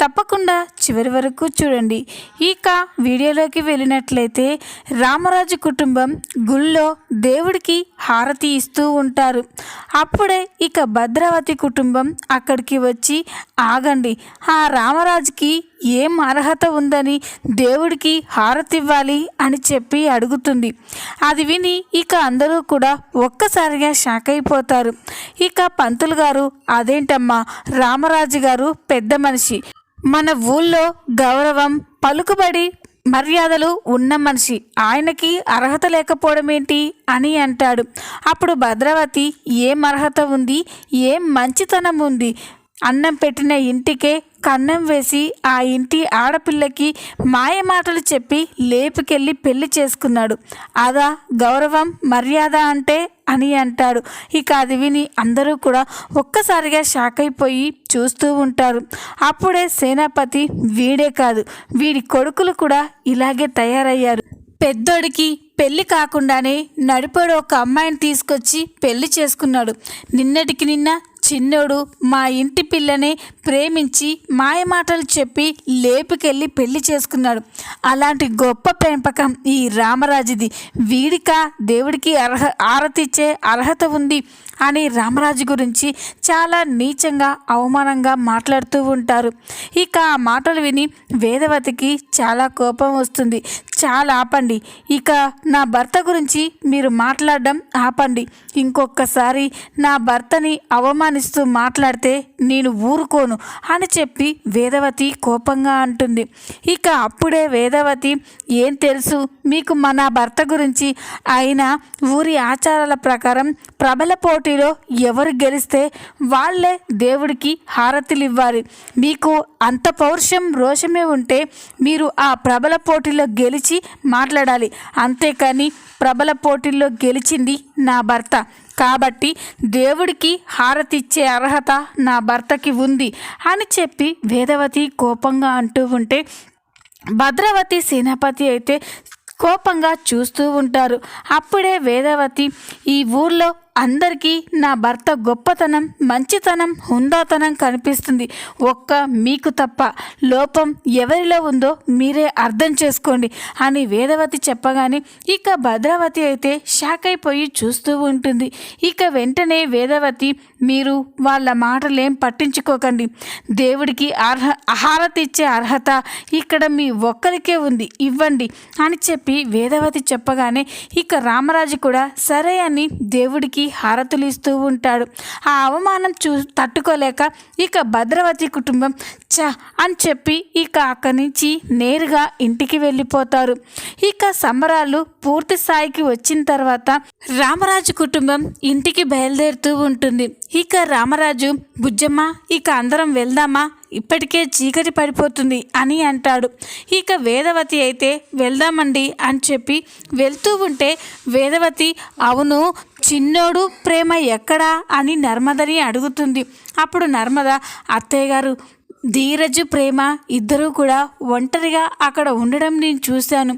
తప్పకుండా చివరి వరకు చూడండి. ఇక వీడియోలోకి వెళ్ళినట్లయితే రామరాజు కుటుంబం గుళ్ళో దేవుడికి హారతి ఇస్తూ ఉంటారు. అప్పుడే ఇక భద్రావతి కుటుంబం అక్కడికి వచ్చి ఆగండి ఆ రామరాజుకి ఏం అర్హత ఉందని దేవుడికి హారతి ఇవ్వాలి అని చెప్పి అడుగుతుంది. అది విని ఇక అందరూ కూడా ఒక్కసారిగా షాక్ అయిపోతారు. ఇక పంతులు గారు అదేంటమ్మా రామరాజు గారు పెద్ద మనిషి. మన ఊళ్ళో గౌరవం పలుకుబడి మర్యాదలు ఉన్న మనిషి ఆయనకి అర్హత లేకపోవడం ఏంటి అని అంటాడు. అప్పుడు భద్రావతి ఏం అర్హత ఉంది? ఏం మంచితనం ఉంది? అన్నం పెట్టిన ఇంటికే కన్నం వేసి ఆ ఇంటి ఆడపిల్లకి మాయ మాటలు చెప్పి లేపుకెళ్ళి పెళ్ళి చేసుకున్నాడు. అదా గౌరవం మర్యాద అంటే అని అంటాడు. ఇక అది విని అందరూ కూడా ఒక్కసారిగా షాక్ అయిపోయి చూస్తూ ఉంటారు. అప్పుడే సేనాపతి వీడే కాదు వీడి కొడుకులు కూడా ఇలాగే తయారయ్యారు. పెద్దోడికి పెళ్ళి కాకుండానే నడిపోడు ఒక అమ్మాయిని తీసుకొచ్చి పెళ్ళి చేసుకున్నాడు. నిన్నటికి నిన్న చిన్నోడు మా ఇంటి పిల్లని ప్రేమించి మాయమాటలు చెప్పి లేపుకెళ్ళి పెళ్ళి చేసుకున్నాడు. అలాంటి గొప్ప పెంపకం ఈ రామరాజుది. వీడిక దేవుడికి అర్హ ఆరతిచ్చే అర్హత ఉంది అని రామరాజు గురించి చాలా నీచంగా అవమానంగా మాట్లాడుతూ ఉంటారు. ఇక ఆ మాటలు విని వేదవతికి చాలా కోపం వస్తుంది. చాలా ఆపండి. ఇక నా భర్త గురించి మీరు మాట్లాడడం ఆపండి. ఇంకొకసారి నా భర్తని అవమానిస్తూ మాట్లాడితే నేను ఊరుకోను అని చెప్పి వేదవతి కోపంగా అంటుంది. ఇక అప్పుడే వేదవతి ఏం తెలుసు? మీకు మన భర్త గురించి ఆయన ఊరి ఆచారాల ప్రకారం ప్రబల పోటీలో ఎవరు గెలిస్తే వాళ్ళే దేవుడికి హారతులు ఇవ్వాలి మీకు అంత పౌరుషం రోషమే ఉంటే మీరు ఆ ప్రబల పోటీలో గెలిచి మాట్లాడాలి. అంతేకాని ప్రబల పోటీల్లో గెలిచింది నా భర్త. కాబట్టి దేవుడికి హారతిచ్చే అర్హత నా భర్తకి ఉంది అని చెప్పి వేదవతి కోపంగా అంటూ ఉంటే భద్రవతి సేనాపతి అయితే కోపంగా చూస్తూ ఉంటారు. అప్పుడే వేదవతి ఈ ఊర్లో అందరికీ నా భర్త గొప్పతనం మంచితనం హుందాతనం కనిపిస్తుంది. ఒక్క మీకు తప్ప లోపం ఎవరిలో ఉందో మీరే అర్థం చేసుకోండి అని వేదవతి చెప్పగానే ఇక భద్రావతి అయితే షాక్ అయిపోయి చూస్తూ ఉంటుంది. ఇక వెంటనే వేదవతి మీరు వాళ్ళ మాటలేం పట్టించుకోకండి. దేవుడికి అర్హ హారతి ఇచ్చే అర్హత ఇక్కడ మీ ఒక్కరికే ఉంది ఇవ్వండి అని చెప్పి వేదవతి చెప్పగానే ఇక రామరాజు కూడా సరే అని దేవుడికి హారతులు ఇస్తూ ఉంటాడు. ఆ అవమానం చూ తట్టుకోలేక ఇక భద్రవతి కుటుంబం చ అని చెప్పి ఇక అక్కడి నుంచి నేరుగా ఇంటికి వెళ్ళిపోతారు. ఇక సంబరాలు పూర్తి స్థాయికి వచ్చిన తర్వాత రామరాజు కుటుంబం ఇంటికి బయలుదేరుతూ ఉంటుంది. ఇక రామరాజు బుజ్జమ్మ ఇక అందరం వెళ్దామా? ఇప్పటికే చీకటి పడిపోతుంది అని అంటాడు. ఇక వేదవతి అయితే వెళ్దామండి అని చెప్పి వెళ్తూ ఉంటే వేదవతి అవును చిన్నోడు ప్రేమ ఎక్కడా అని నర్మదని అడుగుతుంది. అప్పుడు నర్మద అత్తయ్య గారు ధీరజు ప్రేమ ఇద్దరూ కూడా ఒంటరిగా అక్కడ ఉండడం నేను చూశాను.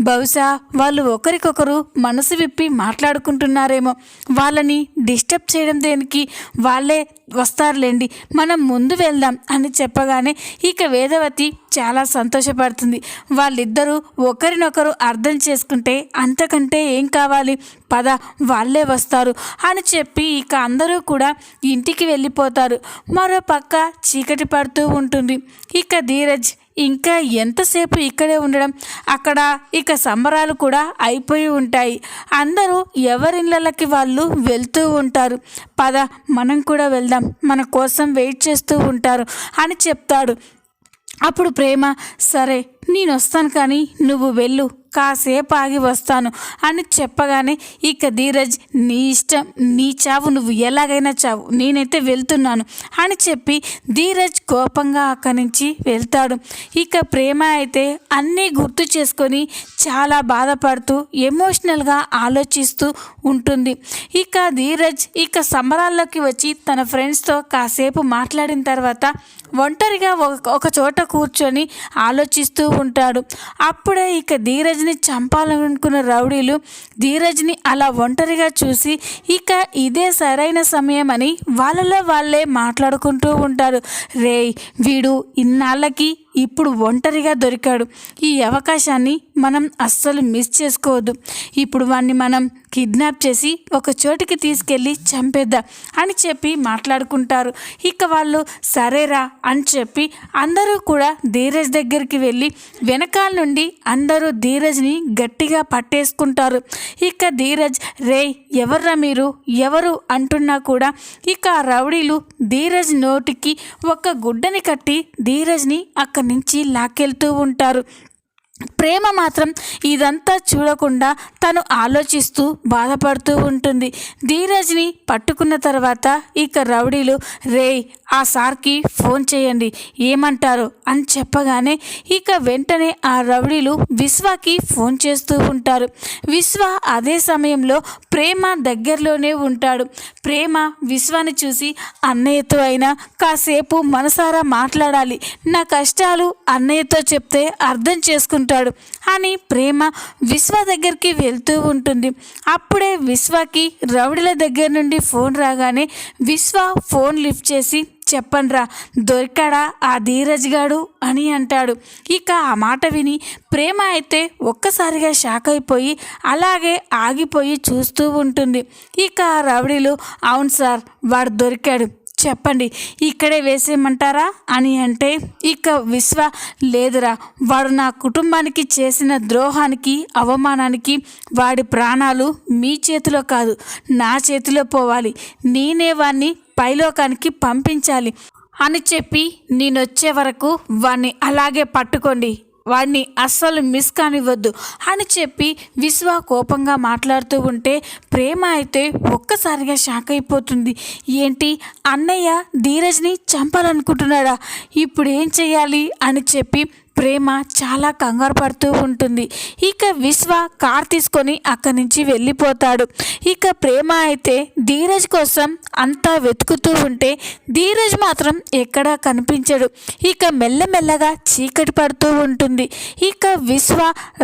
బహుశా వాళ్ళు ఒకరికొకరు మనసు విప్పి మాట్లాడుకుంటున్నారేమో. వాళ్ళని డిస్టర్బ్ చేయడం దేనికి? వాళ్ళే వస్తారులేండి మనం ముందు వెళ్దాం అని చెప్పగానే ఇక వేదవతి చాలా సంతోషపడుతుంది. వాళ్ళిద్దరూ ఒకరినొకరు అర్థం చేసుకుంటే అంతకంటే ఏం కావాలి? పద వాళ్ళే వస్తారు అని చెప్పి ఇక అందరూ కూడా ఇంటికి వెళ్ళిపోతారు. మరో పక్క చీకటి పడుతూ ఉంటుంది. ఇక ధీరజ్ ఇంకా ఎంతసేపు ఇక్కడే ఉండడం? అక్కడ ఇక సంబరాలు కూడా అయిపోయి ఉంటాయి. అందరూ ఎవరిళ్ళకి వాళ్ళు వెళ్తూ ఉంటారు. పద మనం కూడా వెళ్దాం. మన కోసం వెయిట్ చేస్తూ ఉంటారు అని చెప్తాడు. అప్పుడు ప్రేమ సరే నేను వస్తాను కానీ నువ్వు వెళ్ళు కాసేపు ఆగి వస్తాను అని చెప్పగానే ఇక ధీరజ్ నీ ఇష్టం నీ చావు నువ్వు ఎలాగైనా చావు నేనైతే వెళ్తున్నాను అని చెప్పి ధీరజ్ కోపంగా అక్కడి నుంచి వెళ్తాడు. ఇక ప్రేమ అయితే అన్నీ గుర్తు చేసుకొని చాలా బాధపడుతూ ఎమోషనల్గా ఆలోచిస్తూ ఉంటుంది. ఇక ధీరజ్ ఇక సంబరాల్లోకి వచ్చి తన ఫ్రెండ్స్తో కాసేపు మాట్లాడిన తర్వాత ఒంటరిగా ఒక ఒక చోట కూర్చొని ఆలోచిస్తూ ఉంటాడు. అప్పుడే ఇక ధీరజ్ని చంపాలనుకున్న రౌడీలు ధీరజ్ని అలా ఒంటరిగా చూసి ఇక ఇదే సరైన సమయం అని వాళ్ళలో వాళ్ళే మాట్లాడుకుంటూ ఉంటారు. రే వీడు ఇన్నాళ్ళకి ఇప్పుడు ఒంటరిగా దొరికాడు. ఈ అవకాశాన్ని మనం అస్సలు మిస్ చేసుకోవద్దు. ఇప్పుడు వాడిని మనం కిడ్నాప్ చేసి ఒక చోటికి తీసుకెళ్ళి చంపేద్దాం అని చెప్పి మాట్లాడుకుంటారు. ఇక వాళ్ళు సరేరా అని చెప్పి అందరూ కూడా ధీరజ్ దగ్గరికి వెళ్ళి వెనకాల నుండి అందరూ ధీరజ్ని గట్టిగా పట్టేసుకుంటారు. ఇక ధీరజ్ రే ఎవర్రా మీరు? ఎవరు? అంటున్నా కూడా ఇక ఆ రౌడీలు ధీరజ్ నోటికి ఒక గుడ్డని కట్టి ధీరజ్ని అక్కడ నుంచి లాక్కెళ్తూ ఉంటారు. ప్రేమ మాత్రం ఇదంతా చూడకుండా తను ఆలోచిస్తూ బాధపడుతూ ఉంటుంది. ధీరజ్ని పట్టుకున్న తర్వాత ఇక రౌడీలు రే ఆ సార్కి ఫోన్ చేయండి ఏమంటారు? అని చెప్పగానే ఇక వెంటనే ఆ రౌడీలు విశ్వకి ఫోన్ చేస్తూ ఉంటారు. విశ్వ అదే సమయంలో ప్రేమ దగ్గరలోనే ఉంటాడు. ప్రేమ విశ్వాని చూసి అన్నయ్యతో అయినా కాసేపు మనసారా మాట్లాడాలి. నా కష్టాలు అన్నయ్యతో చెప్తే అర్థం ఉంటాడు. అని ప్రేమ విశ్వ దగ్గరికి వెళ్తూ ఉంటుంది. అప్పుడే విశ్వకి రౌడీల దగ్గర నుండి ఫోన్ రాగానే విశ్వ ఫోన్ లిఫ్ట్ చేసి చెప్పండ్రా దొరికాడా ఆ ధీరజ్ గాడు? అని అంటాడు. ఇక ఆ మాట విని ప్రేమ అయితే ఒక్కసారిగా షాక్ అయిపోయి అలాగే ఆగిపోయి చూస్తూ ఉంటుంది. ఇక ఆ రౌడీలు అవును సార్ వాడు దొరికాడు. చెప్పండి ఇక్కడే వేసేయమంటారా? అని అంటే ఇక విశ్వ లేదురా వాడు నా కుటుంబానికి చేసిన ద్రోహానికి అవమానానికి వాడి ప్రాణాలు మీ చేతిలో కాదు నా చేతిలో పోవాలి. నేనే వాడిని పైలోకానికి పంపించాలి అని చెప్పి నేనొచ్చే వరకు వాడిని అలాగే పట్టుకోండి. వాడిని అస్సలు మిస్ కానివ్వద్దు అని చెప్పి విశ్వ కోపంగా మాట్లాడుతూ ఉంటే ప్రేమ అయితే ఒక్కసారిగా షాక్ అయిపోతుంది. ఏంటి? అన్నయ్య ధీరజ్ని చంపాలనుకుంటున్నాడా? ఇప్పుడు ఏం చేయాలి? అని చెప్పి ప్రేమ చాలా కంగారు పడుతూ ఉంటుంది. ఇక విశ్వ కార్ తీసుకొని అక్కడి నుంచి వెళ్ళిపోతాడు. ఇక ప్రేమ అయితే ధీరజ్ కోసం అంతా వెతుకుతూ ఉంటే ధీరజ్ మాత్రం ఎక్కడా కనిపించడు. ఇక మెల్లమెల్లగా చీకటి పడుతూ ఉంటుంది. ఇక విశ్వ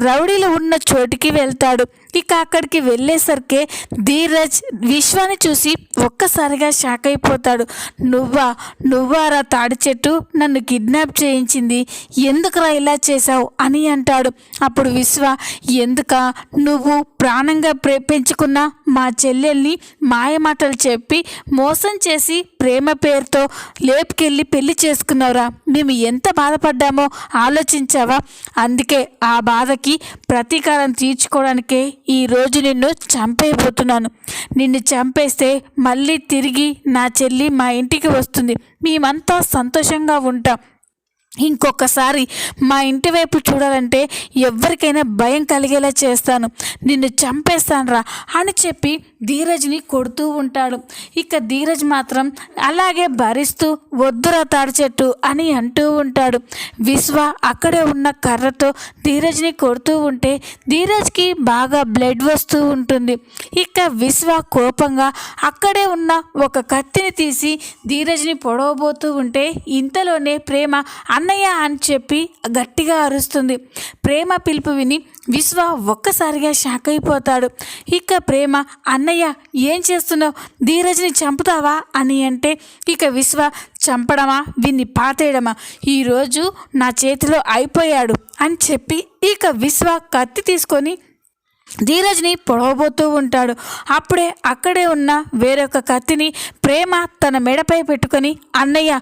రౌడీలు ఉన్న చోటికి వెళ్తాడు. ఇక అక్కడికి వెళ్ళేసరికి ధీరజ్ విశ్వాన్ని చూసి ఒక్కసారిగా షాక్ అయిపోతాడు. నువ్వా? నువ్వారా తాడి చెట్టు? నన్ను కిడ్నాప్ చేయించింది. ఎందుకురా ఇలా చేశావు? అని అంటాడు. అప్పుడు విశ్వ ఎందుక? నువ్వు ప్రాణంగా ప్రే పెంచుకున్న మా చెల్లెల్ని మాయమాటలు చెప్పి మోసం చేసి ప్రేమ పేరుతో లేపుకెళ్ళి పెళ్ళి చేసుకున్నావురా. మేము ఎంత బాధపడ్డామో ఆలోచించావా? అందుకే ఆ బాధకి ప్రతీకారం తీర్చుకోవడానికే ఈ రోజు నిన్ను చంపేయబోతున్నాను. నిన్ను చంపేస్తే మళ్ళీ తిరిగి నా చెల్లి మా ఇంటికి వస్తుంది. మేమంతా సంతోషంగా ఉంటాం. ఇంకొకసారి మా ఇంటి వైపు చూడాలంటే ఎవరికైనా భయం కలిగేలా చేస్తాను. నిన్ను చంపేస్తానురా అని చెప్పి ధీరజ్ని కొడుతూ ఉంటాడు. ఇక ధీరజ్ మాత్రం అలాగే భరిస్తూ వద్దురా తాడి చెట్టు అని అంటూ ఉంటాడు. విశ్వ అక్కడే ఉన్న కర్రతో ధీరజ్ని కొడుతూ ఉంటే ధీరజ్కి బాగా బ్లడ్ వస్తూ ఉంటుంది. ఇక విశ్వ కోపంగా అక్కడే ఉన్న ఒక కత్తిని తీసి ధీరజ్ని పొడవబోతూ ఉంటే ఇంతలోనే ప్రేమ అన్నయ్య అని చెప్పి గట్టిగా అరుస్తుంది. ప్రేమ పిలుపు విని విశ్వ ఒక్కసారిగా షాక్ అయిపోతాడు. ఇక ప్రేమ అన్నయ్య ఏం చేస్తున్నావు? ధీరజ్ని చంపుతావా? అని అంటే ఇక విశ్వ చంపడమా? విన్ని పాతేయడమా? ఈరోజు నా చేతిలో అయిపోయాడు అని చెప్పి ఇక విశ్వ కత్తి తీసుకొని ధీరజ్ని పొడవబోతూ ఉంటాడు. అప్పుడే అక్కడే ఉన్న వేరొక కత్తిని ప్రేమ తన మెడపై పెట్టుకొని అన్నయ్య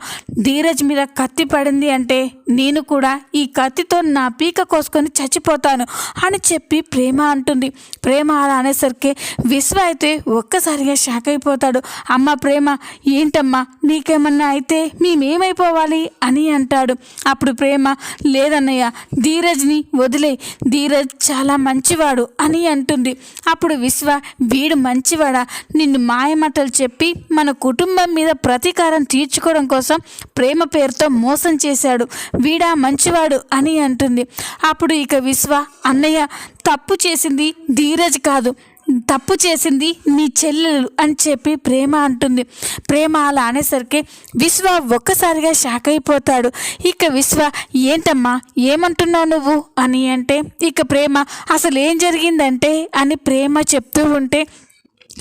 ధీరజ్ మీద కత్తి పడింది అంటే నేను కూడా ఈ కత్తితో నా పీక కోసుకొని చచ్చిపోతాను అని చెప్పి ప్రేమ అంటుంది. ప్రేమ అలా అనేసరికి విశ్వ అయితే ఒక్కసారిగా షాక్ అయిపోతాడు. అమ్మ ప్రేమ ఏంటమ్మా నీకేమన్నా అయితే మేమేమైపోవాలి అని అంటాడు. అప్పుడు ప్రేమ లేదన్నయ్య ధీరజ్ని వదిలే ధీరజ్ చాలా మంచివాడు అని అని అంటుంది. అప్పుడు విశ్వ వీడు మంచివాడా? నిన్ను మాయమాటలు చెప్పి మన కుటుంబం మీద ప్రతీకారం తీర్చుకోవడం కోసం ప్రేమ పేరుతో మోసం చేశాడు. వీడా మంచివాడు అని అంటుంది. అప్పుడు ఇక విశ్వ అన్నయ్య తప్పు చేసింది ధీరజ్ కాదు. తప్పు చేసింది నీ చెల్లెలు అని చెప్పి ప్రేమ అంటుంది. ప్రేమ అలా అనేసరికి విశ్వ ఒక్కసారిగా షాక్ అయిపోతాడు. ఇక విశ్వ ఏంటమ్మా ఏమంటున్నావు నువ్వు? అని అంటే ఇక ప్రేమ అసలు ఏం జరిగిందంటే? అని ప్రేమ చెప్తూ ఉంటే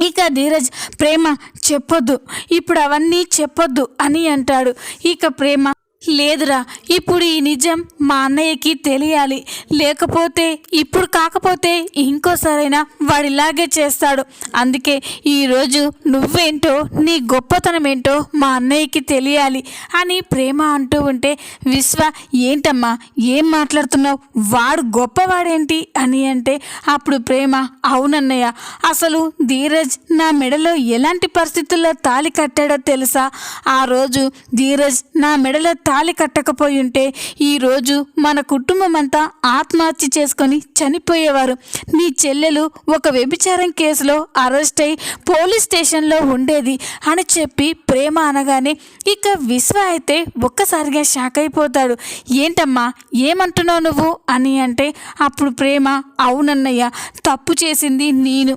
ఇక ధీరజ్ ప్రేమ చెప్పొద్దు. ఇప్పుడు అవన్నీ చెప్పొద్దు అని అంటాడు. ఇక ప్రేమ లేదురా ఇప్పుడు ఈ నిజం మా అన్నయ్యకి తెలియాలి. లేకపోతే ఇప్పుడు కాకపోతే ఇంకోసారైనా వాడిలాగే చేస్తాడు. అందుకే ఈరోజు నువ్వేంటో నీ గొప్పతనం ఏంటో మా అన్నయ్యకి తెలియాలి అని ప్రేమ అంటూ ఉంటే విశ్వ ఏంటమ్మా ఏం మాట్లాడుతున్నావు? వాడు గొప్పవాడేంటి? అని అంటే అప్పుడు ప్రేమ అవునన్నయ్య అసలు ధీరజ్ నా మెడలో ఎలాంటి పరిస్థితుల్లో తాలి కట్టాడో తెలుసా? ఆ రోజు ధీరజ్ నా మెడలో తాళి కట్టకపోయి ఉంటే ఈరోజు మన కుటుంబం అంతా ఆత్మహత్య చేసుకొని చనిపోయేవారు. నీ చెల్లెలు ఒక వ్యభిచారం కేసులో అరెస్ట్ అయి పోలీస్ స్టేషన్లో ఉండేది అని చెప్పి ప్రేమ అనగానే ఇక విశ్వ అయితే ఒక్కసారిగా షాక్ అయిపోతాడు. ఏంటమ్మా ఏమంటున్నావు నువ్వు? అని అంటే అప్పుడు ప్రేమ అవునన్నయ్య తప్పు చేసింది నేను.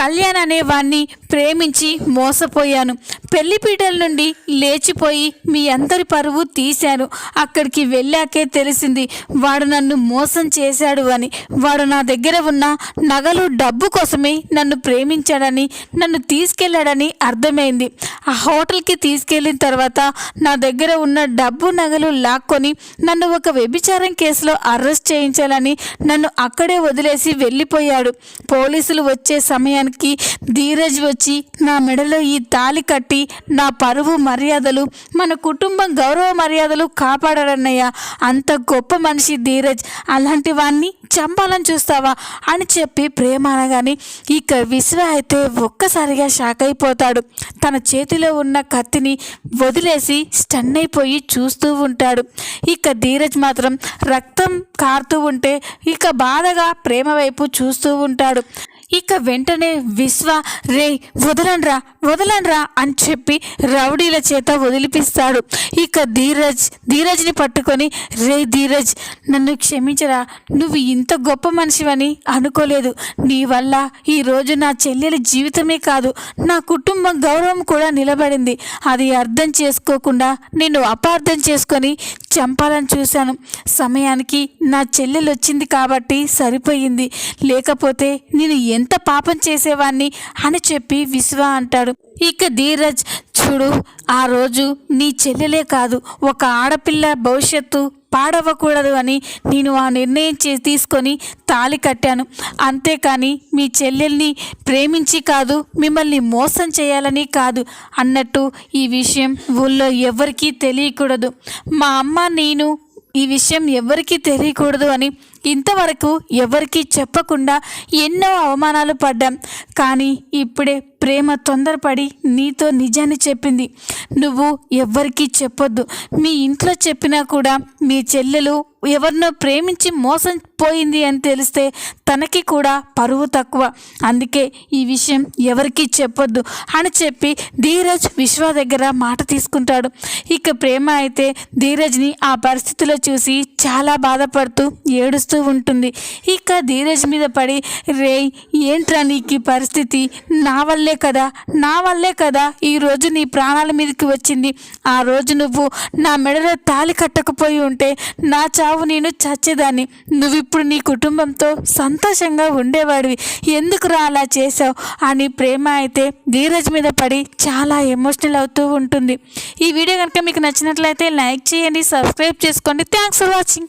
కళ్యాణ్ అనేవాణ్ణి ప్రేమించి మోసపోయాను. పెళ్ళిపీటల నుండి లేచిపోయి మీ అందరి పరువు తీశాను. అక్కడికి వెళ్ళాకే తెలిసింది వాడు నన్ను మోసం చేశాడు అని. వాడు నా దగ్గర ఉన్న నగలు డబ్బు కోసమే నన్ను ప్రేమించాడని నన్ను తీసుకెళ్ళాడని అర్థమైంది. ఆ హోటల్కి తీసుకెళ్ళిన తర్వాత నా దగ్గర ఉన్న డబ్బు నగలు లాక్కొని నన్ను ఒక వ్యభిచారం కేసులో అరెస్ట్ చేయించాలని నన్ను అక్కడే వదిలేసి వెళ్ళిపోయాడు. పోలీసులు వచ్చే సమయానికి ధీరజ్ వచ్చి నా మెడలో ఈ తాలి కట్టి నా పరువు మర్యాదలు మన కుటుంబం గౌరవ మర్యాదలు కాపాడారన్నయ్య. అంత గొప్ప మనిషి ధీరజ్ అలాంటి వాణ్ణి చంపాలని చూస్తావా? అని చెప్పి ప్రేమ అనగానే ఇక విశ్వ అయితే ఒక్కసారిగా షాక్ అయిపోతాడు. తన చేతిలో ఉన్న కత్తిని వదిలేసి స్టన్ అయిపోయి చూస్తూ ఉంటాడు. ఇక ధీరజ్ మాత్రం రక్తం కారుతూ ఉంటే ఇక బాధగా ప్రేమ వైపు చూస్తూ ఉంటాడు. ఇక వెంటనే విశ్వ రే వదలండ్రా వదలండ్రా అని చెప్పి రౌడీల చేత వదిలిపిస్తాడు. ఇక ధీరజ్ ధీరజ్ని పట్టుకొని రే ధీరజ్ నన్ను క్షమించరా నువ్వు ఇంత గొప్ప మనిషివని అనుకోలేదు. నీ వల్ల ఈరోజు నా చెల్లెల జీవితమే కాదు నా కుటుంబం గౌరవం కూడా నిలబడింది. అది అర్థం చేసుకోకుండా నేను అపార్థం చేసుకొని చంపాలని చూశాను. సమయానికి నా చెల్లెలు వచ్చింది కాబట్టి సరిపోయింది. లేకపోతే నేను ఎంత పాపం చేసేవాణ్ణి అని చెప్పి విశ్వ అంటాడు. ఇక ధీరజ్ చూడు ఆ రోజు నీ చెల్లెలే కాదు ఒక ఆడపిల్ల భవిష్యత్తు పాడవ్వకూడదు అని నేను ఆ నిర్ణయం చే తీసుకొని తాళి కట్టాను. అంతేకాని మీ చెల్లెల్ని ప్రేమించి కాదు మిమ్మల్ని మోసం చేయాలని కాదు అన్నట్టు ఈ విషయం ఊళ్ళో ఎవరికీ తెలియకూడదు. మా అమ్మ నేను ఈ విషయం ఎవరికీ తెలియకూడదు అని ఇంతవరకు ఎవరికీ చెప్పకుండా ఎన్నో అవమానాలు పడ్డాం. కానీ ఇప్పుడే ప్రేమ తొందరపడి నీతో నిజాన్ని చెప్పింది. నువ్వు ఎవ్వరికీ చెప్పొద్దు. మీ ఇంట్లో చెప్పినా కూడా మీ చెల్లెలు ఎవరినో ప్రేమించి మోసం పోయింది అని తెలిస్తే తనకి కూడా పరువు తక్కువ. అందుకే ఈ విషయం ఎవరికీ చెప్పొద్దు అని చెప్పి ధీరజ్ విశ్వ దగ్గర మాట తీసుకుంటాడు. ఇక ప్రేమ అయితే ధీరజ్ని ఆ పరిస్థితిలో చూసి చాలా బాధపడుతూ ఏడుస్తూ ఉంటుంది. ఇక ధీరజ్ మీద పడి రే ఏంట్రా నీకు పరిస్థితి? నా వల్లే కదా నా వల్లే కదా ఈరోజు నీ ప్రాణాల మీదకి వచ్చింది. ఆ రోజు నువ్వు నా మెడలో తాలి కట్టకపోయి ఉంటే నా చావు నేను చచ్చేదాన్ని. నువ్విప్పుడు నీ కుటుంబంతో సంతోషంగా ఉండేవాడివి. ఎందుకురా అలా చేసావు అని ప్రేమ అయితే ధీరజ్ మీద పడి చాలా ఎమోషనల్ అవుతూ ఉంటుంది. ఈ వీడియో కనుక మీకు నచ్చినట్లయితే లైక్ చేయండి సబ్స్క్రైబ్ చేసుకోండి. Thanks for watching.